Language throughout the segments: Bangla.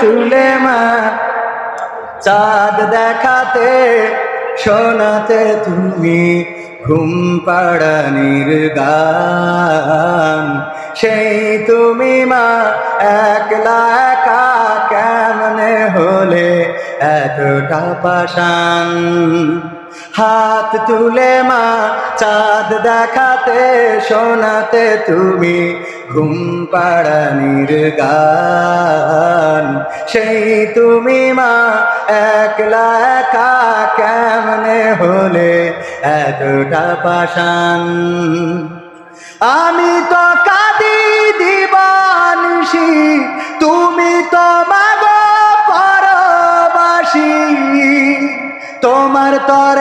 তুলে মা, চাঁদ দেখাতে শোনাতে তুমি ঘুম পাড়ানির গান সেই তুমি মা, একলা একা কেমনে হলে এতটা পাশান হাত তুলে মা, চাঁদ দেখাতে, শোনাতে তুমি ঘুম পাড়ানির গান। সেই তুমি মা, একলা একা কেমনে হলে এতটা পাশান আমি তো কাঁদি দিবানসি, তুমি তো মাগো পরবাসী। তোমার তরে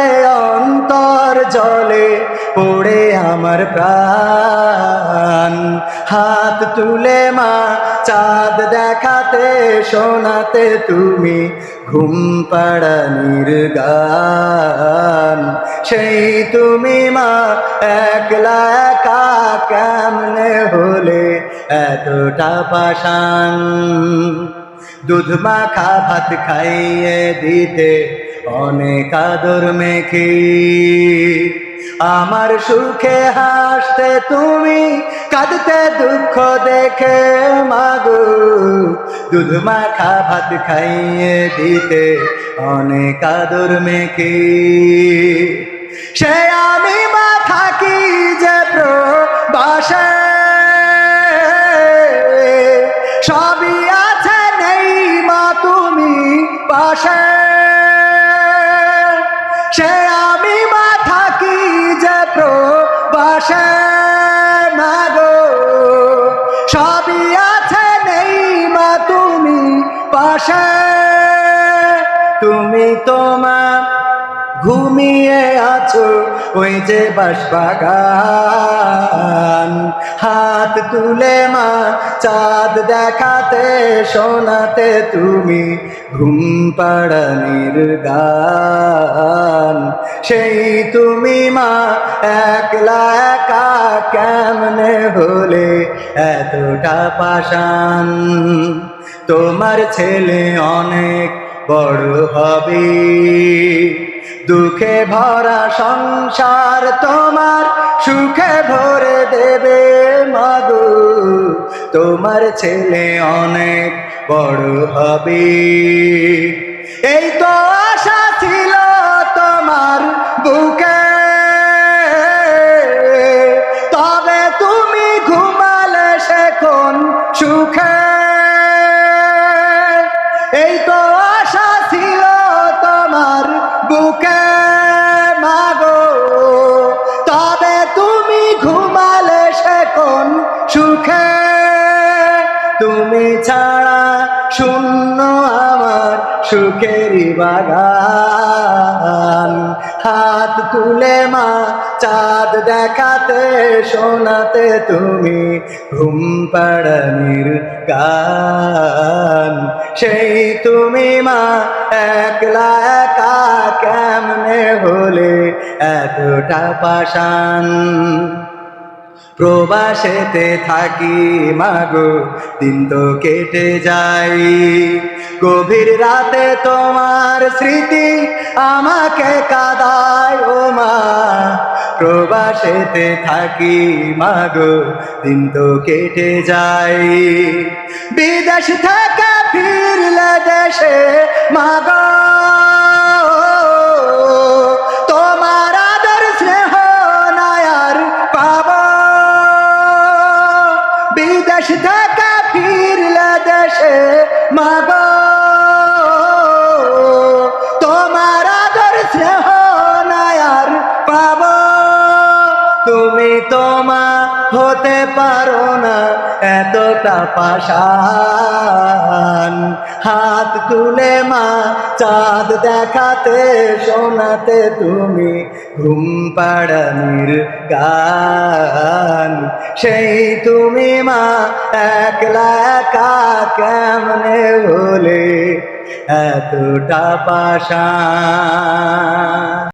অন্তর জলে পড়ে আমার প্রাণ। হাত তুলে মা, চাঁদ দেখাতে, শোনাতে তুমি ঘুম পাড়ানির গান। সেই তুমি মা, একলা একা কেমনে হলে এতটা পাশান দুধ মাখা ভাত খাইয়ে দিতে অনেক আদর মেখে আমার সুখে হাসতে তুমি কাঁদতে দুঃখ দেখে মাগো। দুধ মাখা ভাত খাইয়ে দিতে অনেক আদর মেখে। সে আমি মা থাকি যে প্রবাসে। সবই আছে নেই মা, তুমি পাশে। সে আমি মা থাকি যে প্রবাসে? ঘুমিয়ে আছো ওই যে বাসবাগান হাত তুলে মা, চাঁদ দেখাতে, শোনাতে তুমি ঘুম পাড়ানির গান সেই তুমি মা, একলা একা কেমনে হলে এতটা পাশান তোমার ছেলে অনেক বড় হবে। দুঃখে ভরা সংসার তোমার, সুখে ভরে দেবে মাগো। তোমার ছেলে অনেক বড় হবে। এই তো আশা ছিল তোমার বুকে। তবে তুমি ঘুমালে সে কোন সুখে। এই তো সুখে তুমি ছাড়া শূন্য আমার সুখেরই বাগান। হাত তুলে মা, চাঁদ দেখাতে, শোনাতে তুমি ঘুম পাড়ানির গান। সেই তুমি মা, একলা একা কেমনে হলে এতটা পাশান প্রবাসেতে থাকি, মাগো, দিন তো কেটে যাই গভীর রাতে তোমার স্মৃতি আমাকে কাদায়, ও মা। প্রবাসেতে থাকি, মাগো, দিন তো কেটে যাই বিদেশ থেকে ফিরলে দেশে, মাগো। মাগ তোমার আদর স্নেহ নায়ার পাব। তুমি তোমা হতে পারো না এতটা পাশান হাত তুলে মা, চাঁদ দেখাতে, শোনাতে তুমি ঘুম পাড়ানির গান। সেই তুমি মা, একলা একা কেমনে বলে এতটা পাশান